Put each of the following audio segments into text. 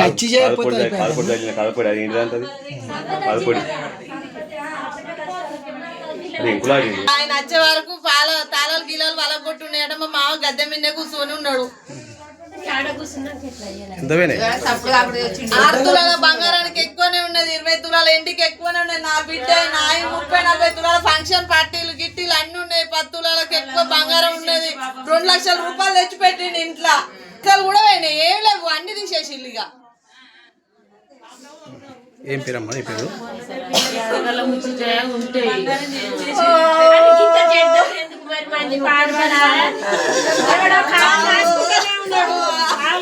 Touch చేయకపోతే అది ఆయన వచ్చే వరకు పాల తాళాలు గిలాలు వాళ్ళ కొట్టున్నాయట మా మామ గద్దె మీద కూర్చొని ఉన్నాడు. ఆరు తులాల బంగారానికి ఎక్కువనే ఉన్నది ఇరవై తులాల ఇంటికి ఎక్కువనే ఉన్నది. నా బిడ్డ నా ముప్పై నలభై తులాల ఫంక్షన్ పార్టీలు గిట్టీలు అన్ని ఉన్నాయి. పది తులాలకు ఎక్కువ బంగారం ఉన్నది. రెండు లక్షల రూపాయలు తెచ్చి పెట్టిండు ఇంట్లో కూడా పోయినాయి. తీసేసి ఇక ఏం పేరమ్మా నీ పేరు?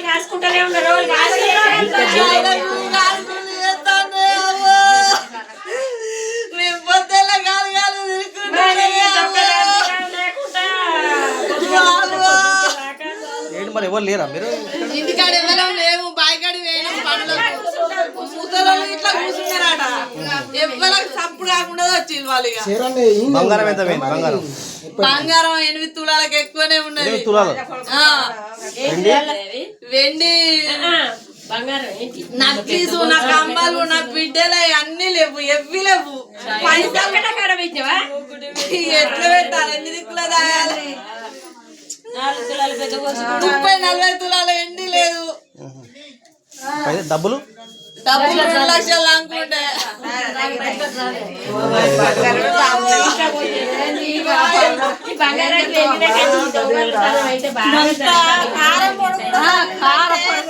కాసుకుంటూనే ఉన్నారు మరి ఎవరు లేరా మీరు? ఇంటికాడ ఎవరం లేవు. ఇట్లా కూర్చున్నారట ఎవరికి కాకుండా వచ్చింది వాళ్ళు ఇక బంగారం ఎంత పోయింది బంగారం బంగారం ఎనిమిది తులాలకు ఎక్కువనే ఉన్నది ఎనిమిది తులాలు ఆ, వెండి బంగారం ఏంటి నా కంబాలు నా బిడ్డలు అన్ని లేవు ఎవ్వి లేవు పైసలు ఎట్లా పెట్టాలి ఎన్ని దిక్కుల దాయాలి ముప్పై నలభై తులాల ఎండి. పైన డబ్బులు? డబ్బులు రెండు లక్షలు అనుకుంటే అయితే కారం పొడి కారం పొడి